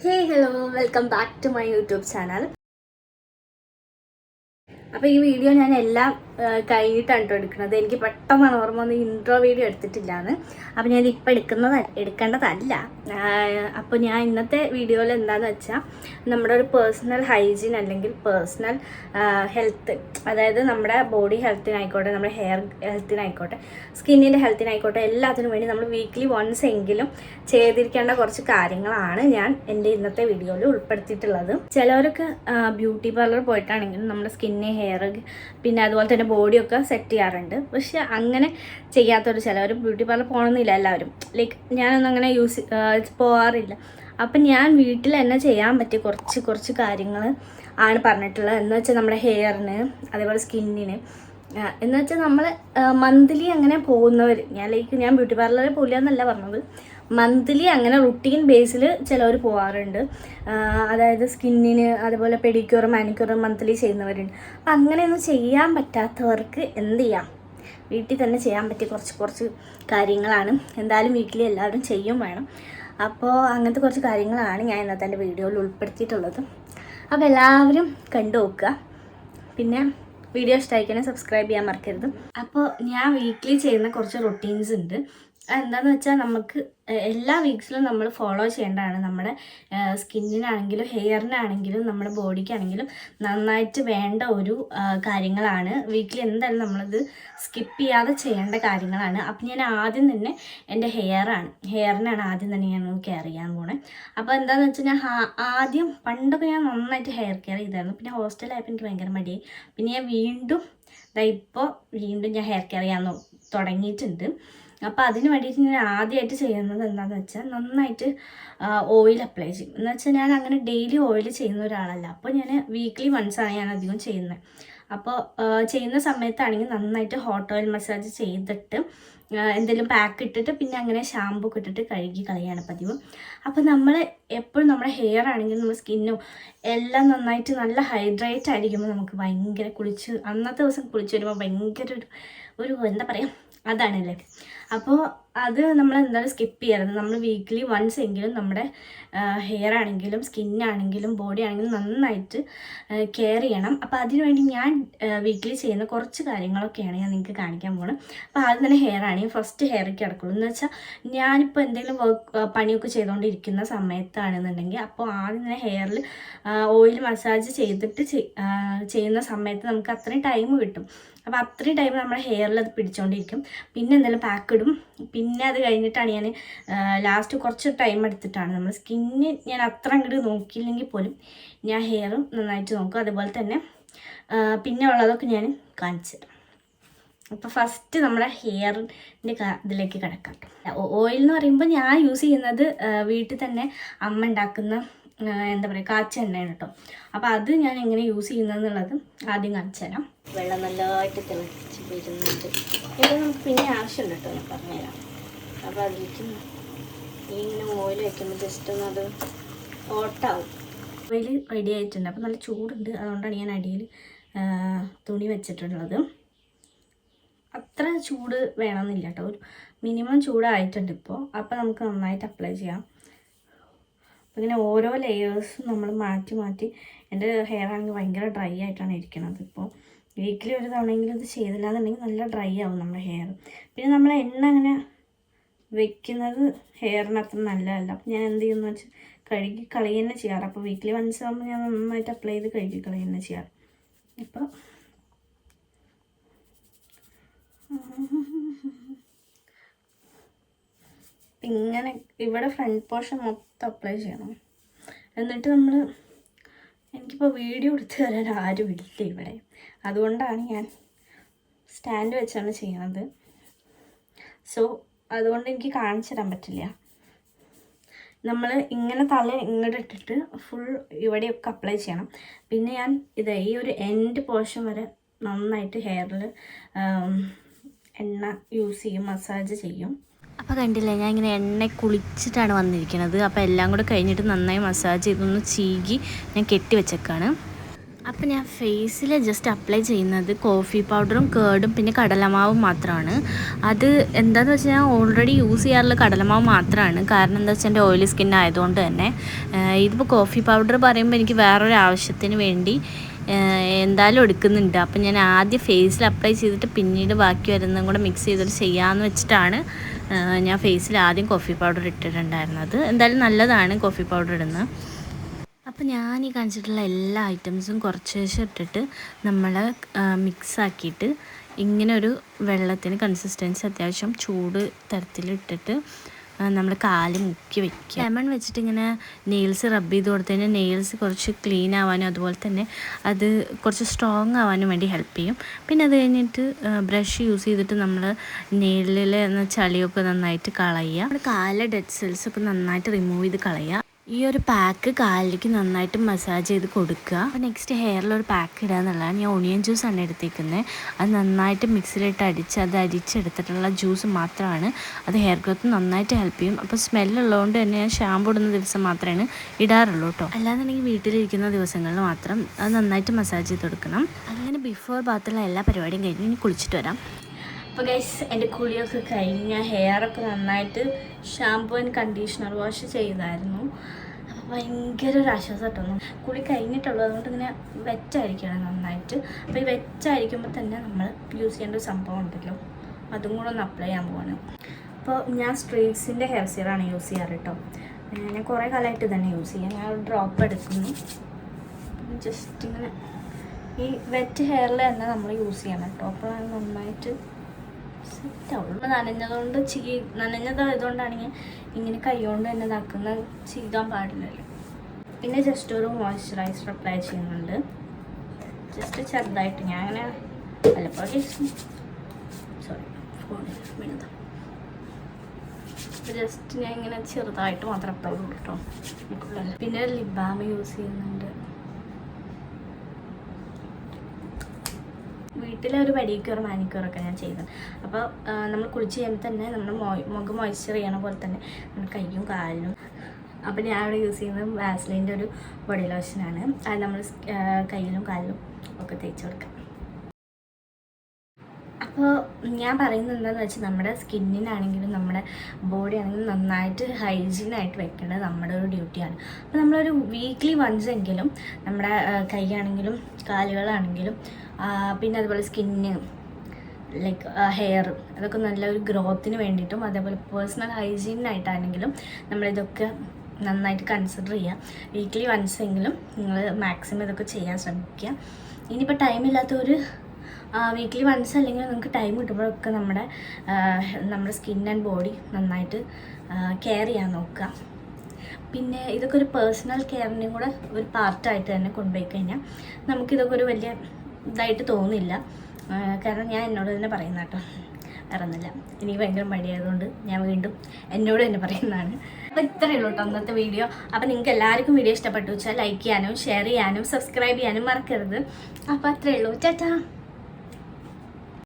Hey hello welcome back to my YouTube channel അപ്പോൾ ഈ video ഞാൻ എല്ലാം കഴിഞ്ഞിട്ടാണ് കേട്ടോ എടുക്കുന്നത്. എനിക്ക് പെട്ടെന്നാണ് ഓർമ്മ വന്ന് ഇൻട്രോ വീഡിയോ എടുത്തിട്ടില്ലാന്ന്. അപ്പോൾ ഞാൻ ഇപ്പോൾ എടുക്കുന്നത് എടുക്കേണ്ടതല്ല. അപ്പോൾ ഞാൻ ഇന്നത്തെ വീഡിയോയിൽ എന്താണെന്ന് വെച്ചാൽ നമ്മുടെ ഒരു പേഴ്സണൽ ഹൈജീൻ അല്ലെങ്കിൽ പേഴ്സണൽ ഹെൽത്ത് അതായത് നമ്മുടെ ബോഡി ഹെൽത്തിനായിക്കോട്ടെ നമ്മുടെ ഹെയർ ഹെൽത്തിനായിക്കോട്ടെ സ്കിന്നിന്റെ ഹെൽത്തിനായിക്കോട്ടെ എല്ലാത്തിനും വേണ്ടി നമ്മൾ വീക്ക്ലി വൺസ് എങ്കിലും ചെയ്തിരിക്കേണ്ട കുറച്ച് കാര്യങ്ങളാണ് ഞാൻ എന്റെ ഇന്നത്തെ വീഡിയോയിൽ ഉൾപ്പെടുത്തിയിട്ടുള്ളത്. ചിലവർക്ക് ബ്യൂട്ടി പാർലർ പോയിട്ടാണെങ്കിലും നമ്മുടെ സ്കിന്ന് ഹെയർ പിന്നെ അതുപോലെ തന്നെ ബോഡിയൊക്കെ സെറ്റ് ചെയ്യാറുണ്ട്. പക്ഷെ അങ്ങനെ ചെയ്യാത്തൊരു ചിലവർ ബ്യൂട്ടി പാർലർ പോകണമെന്നില്ല എല്ലാവരും. ലൈക്ക് ഞാനൊന്നും അങ്ങനെ യൂസ് പോകാറില്ല അപ്പം ഞാൻ വീട്ടിൽ തന്നെ ചെയ്യാൻ പറ്റിയ കുറച്ച് കുറച്ച് കാര്യങ്ങൾ ആണ് പറഞ്ഞിട്ടുള്ളത്. എന്ന് വെച്ചാൽ നമ്മുടെ ഹെയറിന് അതേപോലെ സ്കിന്നിന് എന്ന് വെച്ചാൽ നമ്മൾ മന്ത്ലി അങ്ങനെ പോകുന്നവർ ഞാൻ ലൈക്ക് ഞാൻ ബ്യൂട്ടി പാർലറിൽ പോയില്ല എന്നല്ല പറഞ്ഞത്. മന്ത്ലി അങ്ങനെ റുട്ടീൻ ബേസിൽ ചിലവർ പോകാറുണ്ട് അതായത് സ്കിന്നിന് അതുപോലെ പെഡിക്യൂർ മാനിക്യൂർ മന്ത്ലി ചെയ്യുന്നവരുണ്ട്. അപ്പം അങ്ങനെയൊന്നും ചെയ്യാൻ പറ്റാത്തവർക്ക് എന്ത് ചെയ്യാം? വീട്ടിൽ തന്നെ ചെയ്യാൻ പറ്റിയ കുറച്ച് കുറച്ച് കാര്യങ്ങളാണ്. എന്തായാലും വീട്ടിൽ എല്ലാവരും ചെയ്യും വേണം. അപ്പോൾ അങ്ങനത്തെ കുറച്ച് കാര്യങ്ങളാണ് ഞാൻ ഇന്നത്തെ എന്റെ വീഡിയോയിൽ ഉൾപ്പെടുത്തിയിട്ടുള്ളത്. അപ്പോൾ എല്ലാവരും കണ്ടു നോക്കുക. പിന്നെ വീഡിയോ ഇഷ്ടമായിക്കണേ സബ്സ്ക്രൈബ് ചെയ്യാൻ മറക്കരുത്. അപ്പോൾ ഞാൻ വീക്ക്ലി ചെയ്യുന്ന കുറച്ച് റൊട്ടീൻസ് ഉണ്ട്. എന്താണെന്ന് വെച്ചാൽ നമുക്ക് എല്ലാ വീക്സിലും നമ്മൾ ഫോളോ ചെയ്യേണ്ടതാണ്. നമ്മുടെ സ്കിന്നിനാണെങ്കിലും ഹെയറിനാണെങ്കിലും നമ്മുടെ ബോഡിക്കാണെങ്കിലും നന്നായിട്ട് വേണ്ട ഒരു കാര്യങ്ങളാണ്. വീക്കിൽ എന്തായാലും നമ്മളത് സ്കിപ്പ് ചെയ്യാതെ ചെയ്യേണ്ട കാര്യങ്ങളാണ്. അപ്പം ഞാൻ ആദ്യം തന്നെ എന്റെ ഹെയറാണ്. ഹെയറിനാണ് ആദ്യം തന്നെ ഞാൻ കെയർ ചെയ്യാൻ പോണേ. അപ്പോൾ എന്താണെന്ന് വെച്ചാൽ ഞാൻ ആദ്യം പണ്ടൊക്കെ ഞാൻ നന്നായിട്ട് ഹെയർ കെയർ ചെയ്തായിരുന്നു. പിന്നെ ഹോസ്റ്റലായപ്പോൾ എനിക്ക് ഭയങ്കര മടിയായി. പിന്നെ ഞാൻ വീണ്ടും ദാ ഇപ്പോൾ വീണ്ടും ഞാൻ ഹെയർ കെയർ ചെയ്യാൻ തുടങ്ങിയിട്ടുണ്ട്. അപ്പോൾ അതിന് വേണ്ടിയിട്ട് ഞാൻ ആദ്യമായിട്ട് ചെയ്യുന്നത് എന്താണെന്ന് വെച്ചാൽ നന്നായിട്ട് ഓയിൽ അപ്ലൈ ചെയ്യും. എന്ന് വെച്ചാൽ ഞാൻ അങ്ങനെ ഡെയിലി ഓയിൽ ചെയ്യുന്ന ഒരാളല്ല. അപ്പോൾ ഞാൻ വീക്ക്ലി വൺസാണ് ഞാൻ അധികം ചെയ്യുന്നത് അപ്പോൾ ചെയ്യുന്ന സമയത്താണെങ്കിൽ നന്നായിട്ട് ഹോട്ട് ഓയിൽ മസാജ് ചെയ്തിട്ട് എന്തെങ്കിലും പാക്ക് ഇട്ടിട്ട് പിന്നെ അങ്ങനെ ഷാമ്പു ഒക്കെ ഇട്ടിട്ട് കഴുകി കളയാണ് പതിവ്. അപ്പോൾ നമ്മൾ എപ്പോഴും നമ്മുടെ ഹെയർ ആണെങ്കിലും നമ്മുടെ സ്കിന്നും എല്ലാം നന്നായിട്ട് നല്ല ഹൈഡ്രേറ്റ് ആയിരിക്കുമ്പോൾ നമുക്ക് ഭയങ്കര കുളിച്ച് അന്നത്തെ ദിവസം കുളിച്ച് വരുമ്പോൾ ഭയങ്കര ഒരു ഒരു എന്താ പറയുക അതാണല്ലേ. അപ്പോൾ അത് നമ്മൾ എന്തായാലും സ്കിപ്പ് ചെയ്യരുത് നമ്മൾ വീക്ക്ലി വൺസ് എങ്കിലും നമ്മുടെ ഹെയർ ആണെങ്കിലും സ്കിന്നാണെങ്കിലും ബോഡി ആണെങ്കിലും നന്നായിട്ട് കെയർ ചെയ്യണം. അപ്പോൾ അതിനുവേണ്ടി ഞാൻ വീക്ക്ലി ചെയ്യുന്ന കുറച്ച് കാര്യങ്ങളൊക്കെയാണ് ഞാൻ നിങ്ങൾക്ക് കാണിക്കാൻ പോകുന്നത് അപ്പോൾ ആദ്യം തന്നെ ഹെയർ ആണെങ്കിൽ ഫസ്റ്റ് ഹെയറിൽ കിടക്കുള്ളൂ. എന്ന് വെച്ചാൽ ഞാനിപ്പോൾ എന്തെങ്കിലും വർക്ക് പണിയൊക്കെ ചെയ്തുകൊണ്ടിരിക്കുന്ന സമയത്താണെന്നുണ്ടെങ്കിൽ അപ്പോൾ ആദ്യം തന്നെ ഹെയറിൽ ഓയിൽ മസാജ് ചെയ്തിട്ട് ചെയ്യുന്ന സമയത്ത് നമുക്ക് അത്രയും ടൈം കിട്ടും. അപ്പോൾ അത്രയും ടൈം നമ്മുടെ ഹെയറിൽ അത് പിടിച്ചുകൊണ്ടിരിക്കും പിന്നെ എന്തെങ്കിലും പാക്ക് ഇടും. പിന്നെ അത് കഴിഞ്ഞിട്ടാണ് ഞാൻ ലാസ്റ്റ് കുറച്ച് ടൈം എടുത്തിട്ടാണ് നമ്മൾ സ്കിന്ന് ഞാൻ അത്ര അങ്ങോട്ട് നോക്കിയില്ലെങ്കിൽ പോലും ഞാൻ ഹെയറും നന്നായിട്ട് നോക്കും. അതുപോലെ തന്നെ പിന്നെ ഉള്ളതൊക്കെ ഞാൻ കാണിച്ചു തരാം. അപ്പോൾ ഫസ്റ്റ് നമ്മുടെ ഹെയറിന്റെ ഇതിലേക്ക് കിടക്കാം. ഓയിൽ എന്ന് പറയുമ്പോൾ ഞാൻ യൂസ് ചെയ്യുന്നത് വീട്ടിൽ തന്നെ അമ്മ ഉണ്ടാക്കുന്ന എന്താ പറയുക കാച്ച എണ്ണയാണ് കേട്ടോ അപ്പോൾ അത് ഞാൻ എങ്ങനെ യൂസ് ചെയ്യുന്നതെന്നുള്ളത് ആദ്യം കാണിച്ചു തരാം. വെള്ളം നല്ലതായിട്ട് തിളച്ച് വരുന്നുണ്ട് ഇത് നമുക്ക് പിന്നെ ആവശ്യമുണ്ട് കേട്ടോ ഞാൻ പറഞ്ഞുതരാം. അപ്പോൾ അതിലേക്ക് ഈ ഇങ്ങനെ ഓയിൽ വയ്ക്കുമ്പോൾ ജസ്റ്റ് ഒന്ന് അത് ഓട്ടാവും ഓയിൽ റെഡി ആയിട്ടുണ്ട്. അപ്പോൾ നല്ല ചൂടുണ്ട്. അതുകൊണ്ടാണ് ഞാൻ അടിയിൽ തുണി വെച്ചിട്ടുള്ളത്. അത്ര ചൂട് വേണമെന്നില്ല കേട്ടോ ഒരു മിനിമം ചൂടായിട്ടുണ്ട് ഇപ്പോൾ അപ്പോൾ നമുക്ക് നന്നായിട്ട് അപ്ലൈ ചെയ്യാം. അപ്പോൾ ഇങ്ങനെ ഓരോ ലെയേഴ്സും നമ്മൾ മാറ്റി മാറ്റി എന്റെ ഹെയർ ആണെങ്കിൽ ഭയങ്കര ഡ്രൈ ആയിട്ടാണ് ഇരിക്കുന്നത്. ഇപ്പോൾ വീക്കിലി ഒരു തവണയെങ്കിലും ഇത് ചെയ്തില്ല എന്നുണ്ടെങ്കിൽ നല്ല ഡ്രൈ ആവും നമ്മുടെ ഹെയർ പിന്നെ നമ്മൾ എണ്ണ അങ്ങനെ വെക്കുന്നത് ഹെയറിന് അത്ര നല്ലതല്ല. അപ്പം ഞാൻ എന്ത് ചെയ്യുന്നു വെച്ചാൽ കഴുകി കളയുക തന്നെ ചെയ്യാറ്. അപ്പോൾ വീക്കിലി വൺസ് ആകുമ്പോൾ ഞാൻ നന്നായിട്ട് അപ്ലൈ ചെയ്ത് കഴുകി കളയുക തന്നെ ചെയ്യാറ്. ഇപ്പോൾ ഇങ്ങനെ ഇവിടെ ഫ്രണ്ട് പോർഷൻ മൊത്തം അപ്ലൈ ചെയ്യണം. എന്നിട്ട് നമ്മൾ എനിക്കിപ്പോൾ വീഡിയോ എടുത്ത് തരാൻ ആരുമില്ല ഇവിടെ. അതുകൊണ്ടാണ് ഞാൻ സ്റ്റാൻഡ് വെച്ചാണ് ചെയ്യുന്നത് സോ അതുകൊണ്ട് എനിക്ക് കാണിച്ചു തരാൻ പറ്റില്ല. നമ്മൾ ഇങ്ങനെ തല ഇങ്ങോട്ട് ഇട്ടിട്ട് ഫുൾ ഇവിടെയൊക്കെ അപ്ലൈ ചെയ്യണം. പിന്നെ ഞാൻ ഇത് ഈ ഒരു എൻഡ് പോർഷൻ വരെ നന്നായിട്ട് ഹെയറിൽ എണ്ണ യൂസ് ചെയ്യും മസാജ് ചെയ്യും. അപ്പോൾ കണ്ടില്ലേ ഞാൻ ഇങ്ങനെ എണ്ണ കുളിച്ചിട്ടാണ് വന്നിരിക്കുന്നത് അപ്പോൾ എല്ലാം കൂടെ കഴിഞ്ഞിട്ട് നന്നായി മസാജ് ചെയ്തൊന്ന് ചീകി ഞാൻ കെട്ടി വെച്ചേക്കാണ്. അപ്പം ഞാൻ ഫേസിൽ ജസ്റ്റ് അപ്ലൈ ചെയ്യുന്നത് കോഫി പൗഡറും കേർഡും പിന്നെ കടലമാവും മാത്രമാണ് അത് എന്താണെന്ന് വെച്ചാൽ ഞാൻ ഓൾറെഡി യൂസ് ചെയ്യാറുള്ള കടലമാവ് മാത്രമാണ് കാരണം എന്താ വെച്ചാൽ എന്റെ ഓയിലി സ്കിൻ ആയതുകൊണ്ട് തന്നെ. ഇതിപ്പോൾ കോഫി പൗഡർ പറയുമ്പോൾ എനിക്ക് വേറൊരു ആവശ്യത്തിന് വേണ്ടി എന്തായാലും എടുക്കുന്നുണ്ട്. അപ്പം ഞാൻ ആദ്യം ഫേസിൽ അപ്ലൈ ചെയ്തിട്ട് പിന്നീട് ബാക്കി വരുന്നതും കൂടെ മിക്സ് ചെയ്തിട്ട് ചെയ്യാമെന്ന് വെച്ചിട്ടാണ് ഞാൻ ഫേസിൽ ആദ്യം കോഫി പൗഡർ ഇട്ടിട്ടുണ്ടായിരുന്നത്. എന്തായാലും നല്ലതാണ് കോഫി പൗഡർ ഇടുന്നത്. അപ്പോൾ ഞാൻ ഈ കാണിച്ചിട്ടുള്ള എല്ലാ ഐറ്റംസും കുറച്ച് ശേഷം ഇട്ടിട്ട് നമ്മൾ മിക്സാക്കിയിട്ട് ഇങ്ങനെ ഒരു വെള്ളത്തിന് കൺസിസ്റ്റൻസി അത്യാവശ്യം ചൂട് തരത്തിൽ ഇട്ടിട്ട് നമ്മൾ കാൽ മുക്കി വെക്കുക. ലെമൺ വെച്ചിട്ട് ഇങ്ങനെ നെയിൽസ് റബ്ബ് ചെയ്ത് കൊടുത്തതിന് നെയിൽസ് കുറച്ച് ക്ലീൻ ആവാനും അതുപോലെ തന്നെ അത് കുറച്ച് സ്ട്രോങ് ആവാനും വേണ്ടി ഹെൽപ്പ് ചെയ്യും. പിന്നെ അത് കഴിഞ്ഞിട്ട് ബ്രഷ് യൂസ് ചെയ്തിട്ട് നമ്മൾ നെയിലിൽ ചളിയൊക്കെ നന്നായിട്ട് കളയുക. നമ്മുടെ കാലിലെ ഡെഡ് സെൽസ് ഒക്കെ നന്നായിട്ട് റിമൂവ് ചെയ്ത് കളയുക. ഈ ഒരു പാക്ക് കാലിലേക്ക് നന്നായിട്ട് മസാജ് ചെയ്ത് കൊടുക്കുക. അപ്പോൾ നെക്സ്റ്റ് ഹെയറിൽ ഒരു പാക്ക് ഇടുക എന്നുള്ളതാണ്. ഞാൻ ഒണിയൻ ആണ് എടുത്തേക്കുന്നത്. അത് നന്നായിട്ട് മിക്സിയിലിട്ട് അടിച്ച് അത് അരിച്ചെടുത്തിട്ടുള്ള ജ്യൂസ് മാത്രമാണ്. അത് ഹെയർ ഗ്രോത്ത് നന്നായിട്ട് ഹെൽപ്പ് ചെയ്യും. അപ്പോൾ സ്മെല്ലുള്ളതുകൊണ്ട് തന്നെ ഞാൻ ഷാമ്പു ഇടുന്ന ദിവസം മാത്രമാണ് ഇടാറുള്ളൂ കേട്ടോ അല്ലാന്നുണ്ടെങ്കിൽ വീട്ടിലിരിക്കുന്ന ദിവസങ്ങളിൽ മാത്രം അത് നന്നായിട്ട് മസാജ് ചെയ്ത് കൊടുക്കണം. അങ്ങനെ ബിഫോർ ബാത്തുള്ള എല്ലാ പരിപാടിയും കഴിഞ്ഞ് ഇനി കുളിച്ചിട്ട് വരാം. അപ്പോൾ ഗൈസ് എന്റെ കുളിയൊക്കെ കഴിഞ്ഞ ഹെയറൊക്കെ നന്നായിട്ട് ഷാമ്പു ആൻഡ് കണ്ടീഷണർ വാഷ് ചെയ്തായിരുന്നു. ഭയങ്കര ഒരു ആശ്വാസം കിട്ടുന്നു കുളി കഴിഞ്ഞിട്ടുള്ളത് അതുകൊണ്ട് ഇങ്ങനെ വെച്ചായിരിക്കണം നന്നായിട്ട്. അപ്പോൾ ഈ വെച്ചായിരിക്കുമ്പോൾ തന്നെ നമ്മൾ യൂസ് ചെയ്യേണ്ട ഒരു സംഭവം ഉണ്ടല്ലോ. അതും കൂടെ ഒന്ന് അപ്ലൈ ചെയ്യാൻ പോവാണ്. അപ്പോൾ ഞാൻ സ്ട്രീറ്റ്സിന്റെ ഹെയർ സീറാണ് യൂസ് ചെയ്യാറ് കേട്ടോ ഞാൻ കുറേ കാലമായിട്ട് തന്നെ യൂസ് ചെയ്യാം. ഞാൻ ഡ്രോപ്പ് എടുക്കുന്നു. ജസ്റ്റ് ഇങ്ങനെ ഈ വെറ്റ് ഹെയറിൽ തന്നെ നമ്മൾ യൂസ് ചെയ്യണം കേട്ടോ. അപ്പോൾ നന്നായിട്ട് സെറ്റ് ആവുള്ളൂ നനഞ്ഞതുകൊണ്ട് ചീ നനഞ്ഞതായതുകൊണ്ടാണെങ്കിൽ ഇങ്ങനെ കൈകൊണ്ട് തന്നെ നടക്കുന്ന ചെയ്യാൻ പാടില്ലല്ലോ. പിന്നെ ജസ്റ്റ് ഒരു മോയ്സ്ചറൈസർ അപ്ലൈ ചെയ്യുന്നുണ്ട്. ജസ്റ്റ് ചെറുതായിട്ട് ഞാൻ അങ്ങനെ വല്ലപ്പോഴും സോറി ഫോണിൽ വീണതാ ജസ്റ്റ് ഞാൻ ഇങ്ങനെ ചെറുതായിട്ട് മാത്രം അപ്ലൈ ചെയ്തു കേട്ടോ. പിന്നെ ലിപ് യൂസ് ചെയ്യുന്നുണ്ട്. വീട്ടിലെ ഒരു പെഡിക്യൂർ മാനിക്യൂറൊക്കെ ഞാൻ ചെയ്യുന്നത്. അപ്പോൾ നമ്മൾ കുളിച്ച് കഴിയുമ്പോൾ തന്നെ നമ്മൾ മോ- മുഖം മോയ്സ്ചർ ചെയ്യണ പോലെ തന്നെ നമ്മുടെ കയ്യും കാലിനും. അപ്പോൾ ഞാൻ അവിടെ യൂസ് ചെയ്യുന്നത് വാസ്ലിന്റെ ഒരു ബോഡി ലോഷനാണ് അത് നമ്മൾ കയ്യിലും കാലിലും ഒക്കെ തേച്ച് കൊടുക്കാം അപ്പോൾ ഞാൻ പറയുന്നത് എന്താണെന്ന് വെച്ചാൽ നമ്മുടെ സ്കിന്നിനാണെങ്കിലും നമ്മുടെ ബോഡി ആണെങ്കിലും നന്നായിട്ട് ഹൈജീനായിട്ട് വെക്കേണ്ടത് നമ്മുടെ ഒരു ഡ്യൂട്ടിയാണ്. അപ്പോൾ നമ്മളൊരു വീക്ക്ലി വൺസ് എങ്കിലും നമ്മുടെ കൈയാണെങ്കിലും കാലുകളാണെങ്കിലും പിന്നെ അതുപോലെ സ്കിന്ന് ലൈക്ക് ഹെയർ അതൊക്കെ നല്ലൊരു ഗ്രോത്തിന് വേണ്ടിയിട്ടും അതേപോലെ പേഴ്സണൽ ഹൈജീനായിട്ടാണെങ്കിലും നമ്മളിതൊക്കെ നന്നായിട്ട് കൺസിഡർ ചെയ്യുക വീക്ക്ലി വൺസ് എങ്കിലും നിങ്ങൾ മാക്സിമം ഇതൊക്കെ ചെയ്യാൻ ശ്രമിക്കുക. ഇനിയിപ്പോൾ ടൈമില്ലാത്തൊരു വീക്ക്ലി വൺസ് അല്ലെങ്കിൽ നമുക്ക് ടൈം കിട്ടുമ്പോഴൊക്കെ നമ്മുടെ നമ്മുടെ സ്കിൻ ആൻഡ് ബോഡി നന്നായിട്ട് കെയർ ചെയ്യാൻ നോക്കുക. പിന്നെ ഇതൊക്കെ ഒരു പേഴ്സണൽ കെയറിന്റെയും കൂടെ ഒരു പാർട്ടായിട്ട് തന്നെ കൊണ്ടുപോയി കഴിഞ്ഞാൽ നമുക്കിതൊക്കെ ഒരു വലിയ ഇതായിട്ട് തോന്നില്ല. കാരണം ഞാൻ എന്നോട് തന്നെ പറയുന്ന കേട്ടോ. വേറെ ഒന്നുമില്ല എനിക്ക് ഭയങ്കര മടിയായതുകൊണ്ട് ഞാൻ വീണ്ടും എന്നോട് തന്നെ പറയുന്നതാണ്. അപ്പോൾ ഇത്രയേ ഉള്ളൂ കേട്ടോ അന്നത്തെ വീഡിയോ അപ്പോൾ നിങ്ങൾക്ക് എല്ലാവർക്കും വീഡിയോ ഇഷ്ടപ്പെട്ടു വെച്ചാൽ ലൈക്ക് ചെയ്യാനും ഷെയർ ചെയ്യാനും സബ്സ്ക്രൈബ് ചെയ്യാനും മറക്കരുത്. അപ്പോൾ അത്രയേ ഉള്ളൂ. ചേട്ടാ